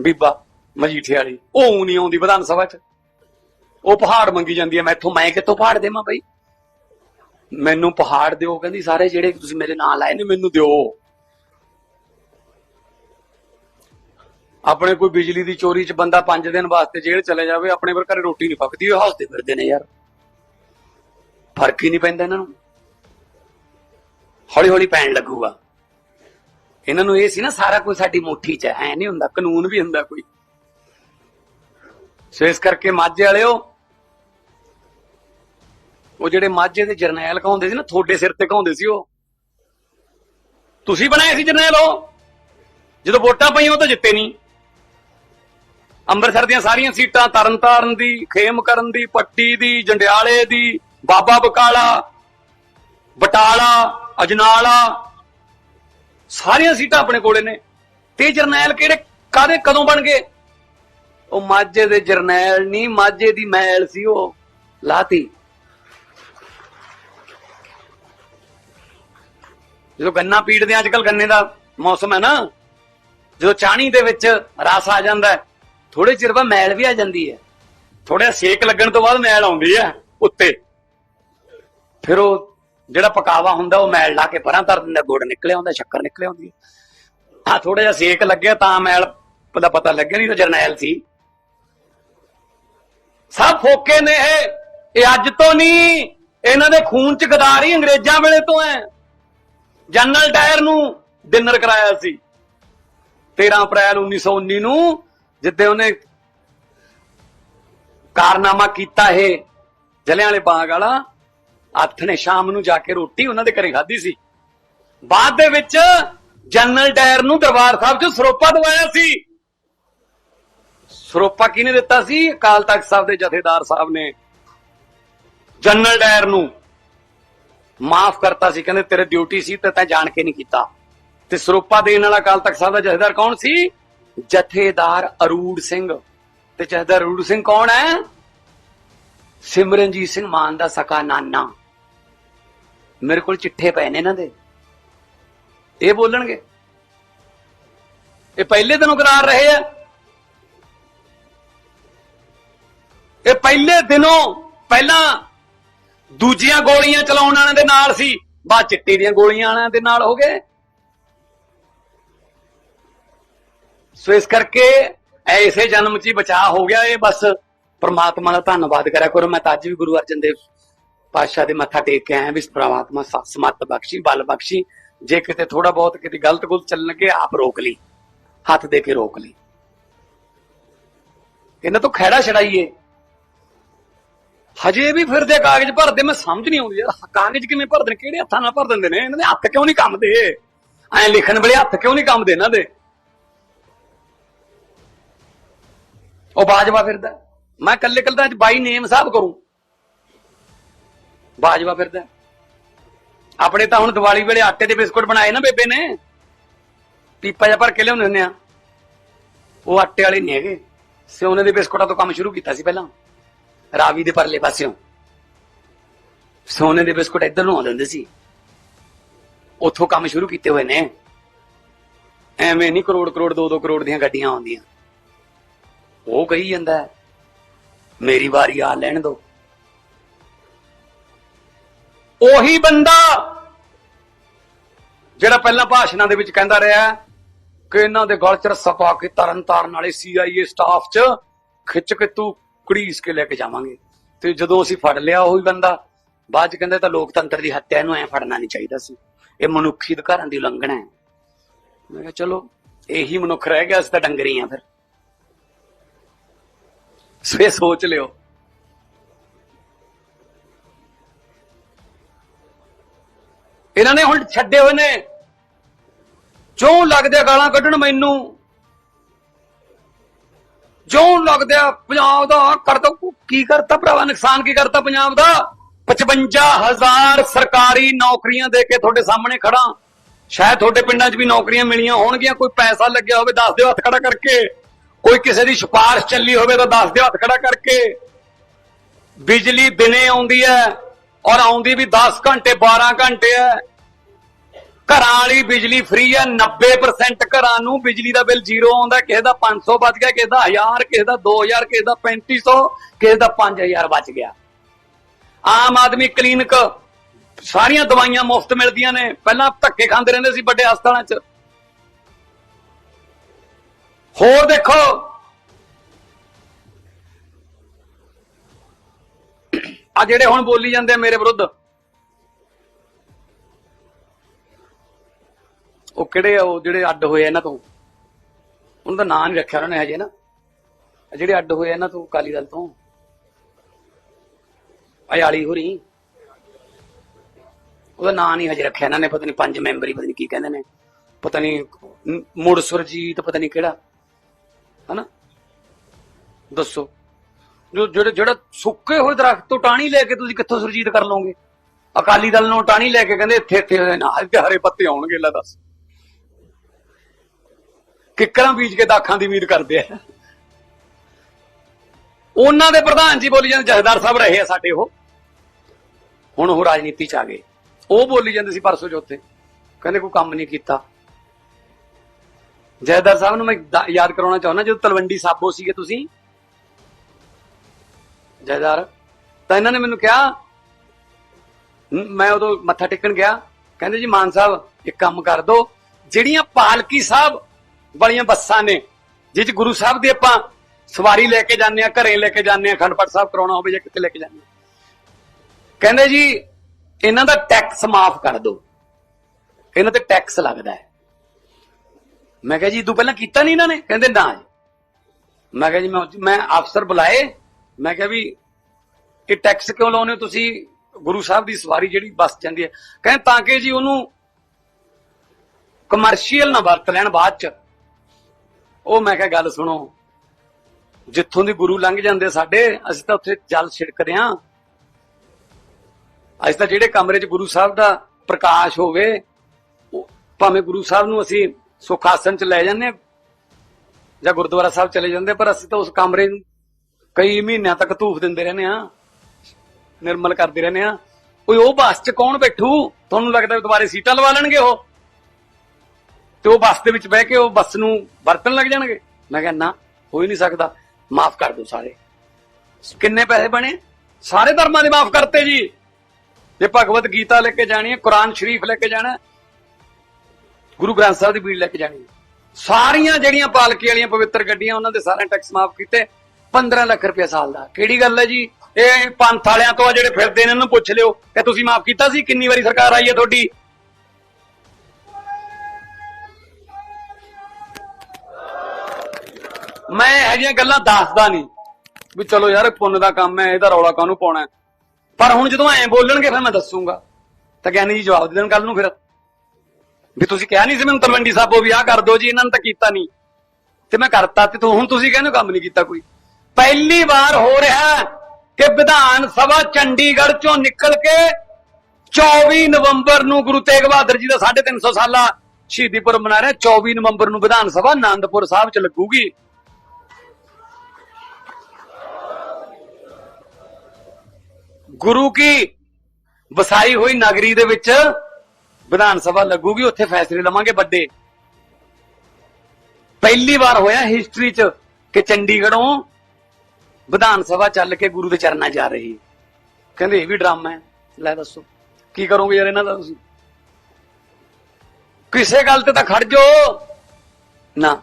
ਬੀਬਾ ਮਜੀਠੇ ਵਾਲੀ। ਉਹ ਨਹੀਂ ਆਉਂਦੀ ਵਿਧਾਨ ਸਭਾ 'ਚ। ਉਹ ਪਹਾੜ ਮੰਗੀ ਜਾਂਦੀ ਹੈ ਮੈਥੋਂ ਮੈਂ ਕਿੱਥੋਂ ਪਹਾੜ ਦੇਵਾਂ ਬਈ? ਮੈਨੂੰ ਪਹਾੜ ਦਿਓ, ਕਹਿੰਦੀ ਸਾਰੇ ਜਿਹੜੇ ਤੁਸੀਂ ਮੇਰੇ ਨਾਂ ਲਾਏ ਨੇ, ਮੈਨੂੰ ਦਿਓ। ਆਪਣੇ ਕੋਈ ਬਿਜਲੀ ਦੀ ਚੋਰੀ 'ਚ ਬੰਦਾ 5 ਦਿਨ ਵਾਸਤੇ ਜੇਲ੍ਹ ਚਲੇ ਜਾਵੇ, ਆਪਣੇ ਪਰ ਘਰੇ ਰੋਟੀ ਨਹੀਂ ਪੱਕਦੀ, ਉਹ ਹੱਸਦੇ ਫਿਰਦੇ ਨੇ ਯਾਰ। ਫ਼ਰਕ ਹੀ ਨਹੀਂ ਪੈਂਦਾ ਇਹਨਾਂ ਨੂੰ। ਹੌਲੀ ਹੌਲੀ ਪੈਣ ਲੱਗੂਗਾ। ਇਹਨਾਂ ਨੂੰ ਇਹ ਸੀ ਨਾ, ਸਾਰਾ ਕੁਝ ਸਾਡੀ ਮੁੱਠੀ 'ਚ ਐ ਨਹੀਂ ਹੁੰਦਾ, ਕਾਨੂੰਨ ਵੀ ਹੁੰਦਾ ਕੋਈ। ਸੋ ਇਸ ਕਰਕੇ ਮਾਝੇ ਵਾਲਿਓ, ਉਹ ਜਿਹੜੇ ਮਾਝੇ ਦੇ ਜਰਨੈਲ ਕਹਾਉਂਦੇ ਸੀ ਨਾ, ਤੁਹਾਡੇ ਸਿਰ ਤੇ ਕਹਾਉਂਦੇ ਸੀ ਉਹ। ਤੁਸੀਂ ਬਣਾਏ ਸੀ ਜਰਨੈਲ ਉਹ। ਜਦੋਂ ਵੋਟਾਂ ਪਈਆਂ, ਉਹ ਤਾਂ ਜਿੱਤੇ ਨਹੀਂ। ਅੰਮ੍ਰਿਤਸਰ ਦੀਆਂ ਸਾਰੀਆਂ ਸੀਟਾਂ ਤਰਨਤਾਰਨ ਦੀ ਖੇਮ ਕਰਨ ਦੀ, ਪੱਟੀ ਦੀ, ਜੰਡਿਆਲੇ ਦੀ, ਬਾਬਾ ਬਕਾਲਾ, ਬਟਾਲਾ, ਅਜਨਾਲਾ ਸਾਰੀਆਂ ਸੀਟਾਂ ਆਪਣੇ ਕੋਲੇ ਨੇ। ਤੇ ਜਰਨੈਲ ਕਿਹੜੇ ਕਾਦੇ ਕਦੋਂ ਬਣ ਗਏ? ਉਹ ਮਾਝੇ ਦੇ ਜਰਨੈਲ ਨਹੀਂ, ਮਾਝੇ ਦੀ ਮੈਲ ਸੀ ਉਹ। ਲਾਤੀ। ਜਦੋਂ ਗੰਨਾ ਪੀੜਦੇ ਆ ਅੱਜਕੱਲ ਗੰਨੇ ਦਾ ਮੌਸਮ ਹੈ ਨਾ, ਜਦੋਂ ਚਾਣੀ ਦੇ ਵਿੱਚ ਰਸ ਆ ਜਾਂਦਾ ਥੋੜੇ ਚਿਰ ਬਾਅਦ ਮੈਲ ਵੀ ਆ ਜਾਂਦੀ ਹੈ। ਥੋੜਾ ਸੇਕ ਲੱਗਣ ਤੋਂ ਬਾਅਦ ਮੈਲ ਆਉਂਦੀ ਹੈ ਉੱਤੇ। ਫਿਰ ਉਹ ਜਿਹੜਾ ਪਕਾਵਾ ਹੁੰਦਾ ਉਹ ਮੈਲ ਲਾ ਕੇ ਪਰਾਂ ਧਰ ਦਿੰਦਾ, ਗੁੜ ਨਿਕਲਿਆ ਹੁੰਦਾ ਸ਼ੱਕਰ ਨਿਕਲਿਆ ਹੁੰਦੀ ਆ। ਥੋੜਾ ਜਿਹਾ ਸੇਕ ਲੱਗਿਆ ਤਾਂ ਮੈਲ ਦਾ ਪਤਾ ਲੱਗਿਆ ਨਹੀਂ ਤਾਂ ਜਰਨੈਲ ਸੀ। ਸਭ ਫੋਕੇ ਨੇ ਇਹ ਇਹ ਅੱਜ ਤੋਂ ਨਹੀਂ, ਇਹਨਾਂ ਦੇ ਖੂਨ ਚ ਗਦਾਰੀ ਅੰਗਰੇਜ਼ਾਂ ਵੇਲੇ ਤੋਂ ਹੈ ਜਨਰਲ ਡਾਇਰ ਨੂੰ ਡਿਨਰ ਕਰਾਇਆ ਸੀ। 13 ਅਪ੍ਰੈਲ 1919 ਨੂੰ, ਜਿੱਦੇ ਉਹਨੇ ਕਾਰਨਾਮਾ ਕੀਤਾ ਇਹ ਜਲਿਆਂ ਵਾਲੇ ਬਾਗ ਵਾਲਾ। ਹੱਥ ਸ਼ਾਮ ਨੂੰ ਜਾ ਕੇ ਰੋਟੀ ਉਹਨਾਂ ਦੇ ਘਰੇ ਖਾਧੀ ਸੀ। ਬਾਅਦ ਦੇ ਵਿੱਚ ਜਨਰਲ ਡਾਇਰ ਨੂੰ ਦਰਬਾਰ ਸਾਹਿਬ 'ਚ ਸਰੋਪਾ ਦਵਾਇਆ ਸੀ। ਸਰੋਪਾ ਕਿਹਨੇ ਦਿੱਤਾ ਸੀ? ਅਕਾਲ ਤਖਤ ਸਾਹਿਬ ਦੇ ਜਥੇਦਾਰ ਸਾਹਿਬ ਨੇ। ਜਨਰਲ ਡਾਇਰ ਨੂੰ ਮਾਫ ਕਰਤਾ ਸੀ, ਕਹਿੰਦੇ ਤੇਰੇ ਡਿਊਟੀ ਸੀ ਤੇ ਤੈਂ ਜਾਣ ਕੇ ਨਹੀਂ ਕੀਤਾ। ਤੇ ਸਰੋਪਾ ਦੇਣ ਵਾਲਾ ਅਕਾਲ ਤਖਤ ਸਾਹਿਬ ਦਾ ਜਥੇਦਾਰ ਕੌਣ ਸੀ? ਜਥੇਦਾਰ ਅਰੂੜ ਸਿੰਘ। ਤੇ ਜਥੇਦਾਰ ਅਰੂੜ ਸਿੰਘ ਕੌਣ ਹੈ? ਸਿਮਰਨਜੀਤ ਸਿੰਘ ਮਾਨ ਦਾ ਸਕਾ ਨਾਨਾ। ਮੇਰੇ ਕੋਲ ਚਿੱਠੇ ਪਏ ਨੇ ਇਹਨਾਂ ਦੇ। ਇਹ ਬੋਲਣਗੇ? ਇਹ ਪਹਿਲੇ ਦਿਨੋਂ ਕਰਾਰ ਰਹੇ ਆ। ਇਹ ਪਹਿਲੇ ਦਿਨੋਂ ਪਹਿਲਾਂ ਦੂਜੀਆਂ ਗੋਲੀਆਂ ਚਲਾਉਣ ਵਾਲਿਆਂ ਦੇ ਨਾਲ ਸੀ, ਬਾਅਦ ਚਿੱਟੀ ਦੀਆਂ ਗੋਲੀਆਂ ਵਾਲਿਆਂ ਦੇ ਨਾਲ ਹੋ ਗਏ। ਸੋ ਇਸ ਕਰਕੇ ਐਸੇ ਜਨਮ 'ਚ ਹੀ ਬਚਾਅ ਹੋ ਗਿਆ, ਇਹ ਬਸ ਪਰਮਾਤਮਾ ਦਾ ਧੰਨਵਾਦ ਕਰਿਆ ਕਰੋ। ਮੈਂ ਤਾਂ ਅੱਜ ਵੀ ਗੁਰੂ ਅਰਜਨ ਦੇਵ ਪਾਤਸ਼ਾਹ ਦੇ ਮੱਥਾ ਟੇਕ ਕੇ ਆਇਆ ਵੀ ਪ੍ਰਮਾਤਮਾ ਸ- ਸਮੱਤ ਬਖਸ਼ੀ, ਬਲ ਬਖਸ਼ੀ। ਜੇ ਕਿਤੇ ਥੋੜਾ ਬਹੁਤ ਕਿਤੇ ਗਲਤ ਗੁਲਤ ਚੱਲਣ ਲੱਗੇ, ਆਪ ਰੋਕ ਲਈ। ਹੱਥ ਦੇ ਕੇ ਰੋਕ ਲਈ। ਇਹਨਾਂ ਤੋਂ ਖਹਿੜਾ ਛੜਾਈਏ ਹਜੇ ਵੀ ਫਿਰਦੇ ਕਾਗਜ਼ ਭਰਦੇ, ਮੈਂ ਸਮਝ ਨਹੀਂ ਆਉਂਦੀ ਯਾਰ, ਕਾਗਜ਼ ਕਿਵੇਂ ਭਰਦੇ ਨੇ, ਕਿਹੜੇ ਹੱਥਾਂ ਨਾਲ ਭਰ ਦਿੰਦੇ ਨੇ? ਇਹਨਾਂ ਦੇ ਹੱਥ ਕਿਉਂ ਨਹੀਂ ਕੰਮਦੇ ਐ ਲਿਖਣ ਵੇਲੇ ਹੱਥ ਕਿਉਂ ਨਹੀਂ ਕੰਮਦੇ ਇਹਨਾਂ ਦੇ? ਉਹ ਬਾਜਵਾ ਫਿਰਦਾ। ਮੈਂ ਕੱਲੇ ਕੱਲੇ ਅੱਜ ਬਾਈ ਨੇਮ ਸਾਹਿਬ ਕਰੂੰ। ਬਾਜਵਾ ਫਿਰਦਾ। ਆਪਣੇ ਤਾਂ ਹੁਣ ਦੀਵਾਲੀ ਵੇਲੇ ਆਟੇ ਦੇ ਬਿਸਕੁਟ ਬਣਾਏ ਨਾ ਬੇਬੇ ਨੇ। ਪੀਪਾ ਜਿਹਾ ਭਰ ਕੇ ਲਿਆਉਂਦੇ ਹੁੰਦੇ ਆ। ਉਹ ਆਟੇ ਵਾਲੇ ਨਹੀਂ ਹੈਗੇ। ਸਿਉਨੇ ਦੇ ਬਿਸਕੁਟਾਂ ਤੋਂ ਕੰਮ ਸ਼ੁਰੂ ਕੀਤਾ ਸੀ ਪਹਿਲਾਂ। ਰਾਵੀ ਦੇ ਪਰਲੇ ਪਾਸਿਓਂ। ਸੋਨੇ ਦੇ ਬਿਸਕੁਟ ਇੱਧਰ ਨੂੰ ਆਉਂਦੇ ਹੁੰਦੇ ਸੀ। ਉੱਥੋਂ ਕੰਮ ਸ਼ੁਰੂ ਕੀਤੇ ਹੋਏ ਨੇ। ਐਵੇਂ ਨਹੀਂ ਕਰੋੜ ਕਰੋੜ 2-2 ਕਰੋੜ ਦੀਆਂ ਗੱਡੀਆਂ ਆਉਂਦੀਆਂ। ਉਹ ਕਹੀ ਜਾਂਦਾ ਮੇਰੀ ਵਾਰੀ ਆ ਲੈਣ ਦੋ। ਉਹੀ ਬੰਦਾ ਜਿਹੜਾ ਪਹਿਲਾਂ ਭਾਸ਼ਣਾਂ ਦੇ ਵਿੱਚ ਕਹਿੰਦਾ ਰਿਹਾ ਕਿ ਇਹਨਾਂ ਦੇ ਗਲ ਚ ਰੱਸਾ ਪਾ ਕੇ ਤਰਨ ਤਾਰਨ ਵਾਲੇ ਸੀਆਈਏ ਸਟਾਫ ਚ ਖਿੱਚ ਕੇ ਤੂੰ ਕੁੜੀਸ ਕੇ ਲੈ ਕੇ ਜਾਵਾਂਗੇ। ਤੇ ਜਦੋਂ ਅਸੀਂ ਫੜ ਲਿਆ ਉਹੀ ਬੰਦਾ, ਬਾਅਦ ਚ ਕਹਿੰਦੇ ਤਾਂ ਲੋਕਤੰਤਰ ਦੀ ਹੱਤਿਆ ਨੂੰ ਐ ਫੜਨਾ ਨਹੀਂ ਚਾਹੀਦਾ ਸੀ। ਇਹ ਮਨੁੱਖੀ ਅਧਿਕਾਰਾਂ ਦੀ ਉਲੰਘਣਾ ਹੈ। ਮੈਂ ਕਿਹਾ ਚਲੋ, ਇਹੀ ਮਨੁੱਖ ਰਹਿ ਗਿਆ, ਅਸੀਂ ਤਾਂ ਡੰਗਰੀ ਆ ਫਿਰ। ਸੋ ਇਹ ਸੋਚ ਲਿਓ। ਇਹਨਾਂ ਨੇ ਹੁਣ ਛੱਡੇ ਹੋਏ ਨੇ। ਜੋ ਲੱਗਦੇ ਗਾਲਾਂ ਕੱਢਣ ਮੈਨੂੰ, ਜਿਉਂ ਲੱਗਦੇ ਪੰਜਾਬ ਦਾ ਆਹ ਕਰਤਾ ਕੀ ਕਰਤਾ ਭਰਾਵਾ, ਨੁਕਸਾਨ ਕੀ ਕਰਤਾ ਪੰਜਾਬ ਦਾ? 55000 ਸਰਕਾਰੀ ਨੌਕਰੀਆਂ ਦੇ ਕੇ ਤੁਹਾਡੇ ਸਾਹਮਣੇ ਖੜਾ ਸ਼ਾਇਦ ਤੁਹਾਡੇ ਪਿੰਡਾਂ 'ਚ ਵੀ ਨੌਕਰੀਆਂ ਮਿਲੀਆਂ ਹੋਣਗੀਆਂ, ਕੋਈ ਪੈਸਾ ਲੱਗਿਆ ਹੋਵੇ, ਦੱਸ ਦਿਓ ਹੱਥ ਖੜਾ ਕਰਕੇ। ਕੋਈ ਕਿਸੇ ਦੀ ਸਿਫਾਰਿਸ਼ ਚੱਲੀ ਹੋਵੇ ਤਾਂ ਦੱਸ ਦਿਓ, ਹੱਥ ਖੜਾ ਕਰਕੇ। ਬਿਜਲੀ ਦਿਨੇ ਆਉਂਦੀ ਹੈ ਔਰ ਆਉਂਦੀ ਵੀ 10 ਘੰਟੇ 12 ਘੰਟੇ ਹੈ। ਘਰਾਂ ਵਾਲੀ ਬਿਜਲੀ ਫ੍ਰੀ ਹੈ 90% ਘਰਾਂ ਨੂੰ ਬਿਜਲੀ ਦਾ ਬਿੱਲ ਜ਼ੀਰੋ ਆਉਂਦਾ, ਕਿਸੇ ਦਾ 500 ਬਚ ਗਿਆ, ਕਿਸੇ ਦਾ 1000 ਕਿਸੇ ਦਾ 2000 ਕਿਸੇ ਦਾ 3500 ਕਿਸੇ ਦਾ 5000 ਬਚ ਗਿਆ। ਆਮ ਆਦਮੀ ਕਲੀਨਿਕ ਸਾਰੀਆਂ ਦਵਾਈਆਂ ਮੁਫਤ ਮਿਲਦੀਆਂ ਨੇ। ਪਹਿਲਾਂ ਧੱਕੇ ਖਾਂਦੇ ਰਹਿੰਦੇ ਸੀ ਵੱਡੇ ਹਸਪਤਾਲਾਂ 'ਚ। ਹੋਰ ਦੇਖੋ। ਆ ਜਿਹੜੇ ਹੁਣ ਬੋਲੀ ਜਾਂਦੇ ਆ ਮੇਰੇ ਵਿਰੁੱਧ, ਉਹ ਕਿਹੜੇ ਆ ਉਹ ਜਿਹੜੇ ਅੱਡ ਹੋਏ ਇਹਨਾਂ ਤੋਂ? ਉਹਨਾਂ ਦਾ ਨਾਂ ਨਹੀਂ ਰੱਖਿਆ ਉਹਨਾਂ ਨੇ ਹਜੇ ਨਾ। ਜਿਹੜੇ ਅੱਡ ਹੋਏ ਇਹਨਾਂ ਤੋਂ ਕਾਲੀ ਦਲ ਤੋਂ। ਅਯਾਲੀ ਹੋਰੀ। ਉਹਦਾ ਨਾਂ ਨਹੀਂ ਹਜੇ ਰੱਖਿਆ ਇਹਨਾਂ ਨੇ, ਪਤਾ ਨਹੀਂ ਪੰਜ ਮੈਂਬਰੀ, ਪਤਾ ਨਹੀਂ ਕੀ ਕਹਿੰਦੇ ਨੇ। ਪਤਾ ਨਹੀਂ ਮੁੜ ਸੁਰਜੀਤ, ਪਤਾ ਨਹੀਂ ਕਿਹੜਾ। ਹਨਾ? ਦੱਸੋ। ਜੋ ਜਿਹੜੇ ਜਿਹੜਾ ਸੁੱਕੇ ਹੋਏ ਦਰਖਤ ਤੋਂ ਟਾਣੀ ਲੈ ਕੇ ਤੁਸੀਂ ਕਿੱਥੋਂ ਸੁਰਜੀਤ ਕਰ ਲਓਗੇ? ਅਕਾਲੀ ਦਲ ਨੂੰ ਟਾਣੀ ਲੈ ਕੇ ਕਹਿੰਦੇ ਇੱਥੇ ਇੱਥੇ ਨਾਲ ਹਰੇ ਪੱਤੇ ਆਉਣਗੇ, ਲੈ ਦੱਸ। ਕਿੱਕਰਾਂ ਬੀਜ ਕੇ ਦਾਖਾਂ ਦੀ ਉਮੀਦ ਕਰਦੇ ਆ। ਉਹਨਾਂ ਦੇ ਪ੍ਰਧਾਨ ਜੀ ਬੋਲੀ ਜਾਂਦੇ ਜਹਦਾਰ ਸਾਹਿਬ ਰਹੇ ਆ ਸਾਡੇ ਉਹ। ਹੁਣ ਉਹ ਰਾਜਨੀਤੀ ਚ ਆ ਗਏ। ਉਹ ਬੋਲੀ ਜਾਂਦੇ ਸੀ ਪਰਸੋਂ ਚੌਥੇ। ਕਹਿੰਦੇ ਕੋਈ ਕੰਮ ਨਹੀਂ ਕੀਤਾ। ਜਹਦਾਰ ਸਾਹਿਬ ਨੂੰ ਮੈਂ ਦਾ- ਯਾਦ ਕਰਾਉਣਾ ਚਾਹੁੰਦਾ, ਜਦੋਂ ਤਲਵੰਡੀ ਸਾਬੋ ਸੀਗੇ ਤੁਸੀਂ। ਜਹਦਾਰ ਤਾਂ ਇਹਨਾਂ ਨੇ ਮੈਨੂੰ ਕਿਹਾ ਮੈਂ ਉਦੋਂ ਮੱਥਾ ਟੇਕਣ ਗਿਆ। ਕਹਿੰਦੇ ਜੀ, ਮਾਨ ਸਾਹਿਬ, ਇੱਕ ਕੰਮ ਕਰ ਦੋ। ਜਿਹੜੀਆਂ ਪਾਲਕੀ ਸਾਹਿਬ ਵਾਲੀਆਂ ਬੱਸਾਂ ਨੇ, ਜਿਹ ਚ ਗੁਰੂ ਸਾਹਿਬ ਦੀ ਆਪਾਂ ਸਵਾਰੀ ਲੈ ਕੇ ਜਾਂਦੇ ਆ ਘਰੇ ਲੈ ਕੇ ਜਾਂਦੇ ਆ ਖੰਡ ਸਾਹਿਬ ਕਰਾਉਣਾ ਹੋਵੇ ਜਾਂ ਕਿਤੇ ਲੈ ਕੇ ਜਾਂਦੇ ਕਹਿੰਦੇ ਜੀ, ਇਹਨਾਂ ਦਾ ਟੈਕਸ ਮਾਫ ਕਰ ਦਿਓ ਇਹਨਾਂ ਤੇ ਟੈਕਸ ਲੱਗਦਾ ਹੈ। ਮੈਂ ਕਿਹਾ ਜੀ, ਤੂੰ ਪਹਿਲਾਂ ਕੀਤਾ ਨਹੀਂ ਇਹਨਾਂ ਨੇ? ਕਹਿੰਦੇ ਨਾ ਮੈਂ ਕਿਹਾ ਜੀ, ਮੈਂ ਮੈਂ ਅਫਸਰ ਬੁਲਾਏ। ਮੈਂ ਕਿਹਾ ਵੀ ਇਹ ਟੈਕਸ ਕਿਉਂ ਲਾਉਨੇ ਤੁਸੀਂ? ਗੁਰੂ ਸਾਹਿਬ ਦੀ ਸਵਾਰੀ ਜਿਹੜੀ ਬੱਸ ਜਾਂਦੀ ਹੈ। ਕਹਿੰਦੇ ਤਾਂ ਕਿ ਜੀ ਉਹਨੂੰ ਕਮਰਸ਼ੀਅਲ ਨਾ ਵਰਤ ਲੈਣ ਬਾਅਦ ਚ। ਉਹ ਮੈਂ ਕਿਹਾ, ਗੱਲ ਸੁਣੋ। ਜਿੱਥੋਂ ਦੀ ਗੁਰੂ ਲੰਘ ਜਾਂਦੇ ਸਾਡੇ, ਅਸੀਂ ਤਾਂ ਉੱਥੇ ਜਲ ਛਿੜਕਦੇ ਆਂ ਅੱਜ ਤਾਂ ਜਿਹੜੇ ਕਮਰੇ 'ਚ ਗੁਰੂ ਸਾਹਿਬ ਦਾ ਪ੍ਰਕਾਸ਼ ਹੋਵੇ ਭਾਵੇਂ ਗੁਰੂ ਸਾਹਿਬ ਨੂੰ ਅਸੀਂ ਸੁਖ ਆਸਣ 'ਚ ਲੈ ਜਾਂਦੇ ਜਾਂ ਗੁਰਦੁਆਰਾ ਸਾਹਿਬ ਚਲੇ ਜਾਂਦੇ ਪਰ ਅਸੀਂ ਤਾਂ ਉਸ ਕਮਰੇ ਨੂੰ ਕਈ ਮਹੀਨਿਆਂ ਤੱਕ ਧੂਫ ਦਿੰਦੇ ਰਹਿੰਦੇ ਆ ਨਿਰਮਲ ਕਰਦੇ ਰਹਿੰਦੇ ਆ ਕੋਈ ਉਹ ਬੱਸ 'ਚ ਕੌਣ ਬੈਠੂ? ਤੁਹਾਨੂੰ ਲੱਗਦਾ ਦੁਬਾਰੇ ਸੀਟਾਂ ਲਵਾ ਲੈਣਗੇ ਉਹ? ਤੇ ਉਹ ਬੱਸ ਦੇ ਵਿੱਚ ਬਹਿ ਕੇ ਉਹ ਬੱਸ ਨੂੰ ਵਰਤਣ ਲੱਗ ਜਾਣਗੇ? ਮੈਂ ਕਿਹਾ, ਨਾ, ਹੋ ਹੀ ਨਹੀਂ ਸਕਦਾ। ਮਾਫ ਕਰ ਦਿਓ ਸਾਰੇ। ਕਿੰਨੇ ਪੈਸੇ ਬਣੇ? ਸਾਰੇ ਧਰਮਾਂ ਦੇ ਮਾਫ ਕਰਤੇ ਜੀ। ਜੇ ਭਗਵਤ ਗੀਤਾ ਲੈ ਕੇ ਜਾਣੀ ਹੈ, ਕੁਰਾਨ ਸ਼ਰੀਫ ਲੈ ਕੇ ਜਾਣਾ ਗੁਰੂ ਗ੍ਰੰਥ ਸਾਹਿਬ ਦੀ ਬੀੜ ਲੈ ਕੇ ਜਾਣੀ ਹੈ। ਸਾਰੀਆਂ ਜਿਹੜੀਆਂ ਪਾਲਕੀ ਵਾਲੀਆਂ ਪਵਿੱਤਰ ਗੱਡੀਆਂ ਉਹਨਾਂ ਦੇ ਸਾਰੇ ਟੈਕਸ ਮਾਫ ਕੀਤੇ 15 ਲੱਖ ਰੁਪਏ ਸਾਲ ਦਾ। ਕਿਹੜੀ ਗੱਲ ਹੈ ਜੀ? ਇਹ ਪੰਥ ਵਾਲਿਆਂ ਤੋਂ ਆ ਜਿਹੜੇ ਫਿਰਦੇ ਨੇ, ਇਹਨਾਂ ਨੂੰ ਪੁੱਛ ਲਿਓ ਕਿ ਤੁਸੀਂ ਮਾਫ ਕੀਤਾ ਸੀ? ਕਿੰਨੀ ਵਾਰੀ ਸਰਕਾਰ ਆਈ ਹੈ ਤੁਹਾਡੀ? ਮੈਂ ਇਹ ਜਿਹੀਆਂ ਗੱਲਾਂ ਦੱਸਦਾ ਨਹੀਂ ਵੀ ਚਲੋ ਯਾਰ, ਪੁੰਨ ਦਾ ਕੰਮ ਹੈ, ਇਹਦਾ ਰੌਲਾ ਕਾਹਨੂੰ ਪਾਉਣਾ ਪਰ ਹੁਣ ਜਦੋਂ ਐਂ ਬੋਲਣਗੇ, ਫਿਰ ਮੈਂ ਦੱਸੂਗਾ। ਤਾਂ ਗਿਆਨੀ ਜੀ ਜਵਾਬ ਦੇ ਦੇਣ ਕੱਲ ਨੂੰ ਫਿਰ। ਵੀ ਤੁਸੀਂ ਕਿਹਾ ਨਹੀਂ ਸੀ ਮੈਨੂੰ ਤਲਵੰਡੀ ਸਾਬੋ ਵੀ ਆਹ ਕਰ ਦਿਓ ਜੀ, ਇਹਨਾਂ ਨੇ ਤਾਂ ਕੀਤਾ ਨਹੀਂ ਤੇ ਮੈਂ ਕਰਤਾ ਤੇ ਹੁਣ ਤੁਸੀਂ ਕਹਿੰਦੇ ਹੋ ਕੰਮ ਨਹੀਂ ਕੀਤਾ ਕੋਈ। ਪਹਿਲੀ ਵਾਰ ਹੋ ਰਿਹਾ ਕਿ ਵਿਧਾਨ ਸਭਾ ਚੰਡੀਗੜ੍ਹ ਚੋਂ ਨਿਕਲ ਕੇ 24 ਨਵੰਬਰ ਨੂੰ ਗੁਰੂ ਤੇਗ ਬਹਾਦਰ ਜੀ ਦਾ 350 ਸਾਲਾ ਸ਼ਹੀਦੀ ਪੁਰਬ ਮਨਾ ਰਿਹਾ। 24 ਨਵੰਬਰ ਨੂੰ ਵਿਧਾਨ ਸਭਾ ਆਨੰਦਪੁਰ ਸਾਹਿਬ ਚ ਲੱਗੂਗੀ। ਗੁਰੂ ਕੀ ਵਸਾਈ ਹੋਈ ਨਗਰੀ ਦੇ ਵਿੱਚ ਵਿਧਾਨ ਸਭਾ ਲੱਗੂਗੀ, ਉੱਥੇ ਫੈਸਲੇ ਲਵਾਂਗੇ ਵੱਡੇ। ਪਹਿਲੀ ਵਾਰ ਹੋਇਆ ਹਿਸਟਰੀ 'ਚ ਕਿ ਚੰਡੀਗੜ੍ਹੋਂ ਵਿਧਾਨ ਸਭਾ ਚੱਲ ਕੇ ਗੁਰੂ ਦੇ ਚਰਨਾਂ ਜਾ ਰਹੀ ਕਹਿੰਦੇ ਇਹ ਵੀ ਡਰਾਮਾ ਹੈ। ਲੈ ਦੱਸੋ, ਕੀ ਕਰੋਗੇ ਯਾਰ ਇਹਨਾਂ ਦਾ ਤੁਸੀਂ? ਕਿਸੇ ਗੱਲ ਤੇ ਤਾਂ ਖੜ ਜਾਓ। ਨਾ।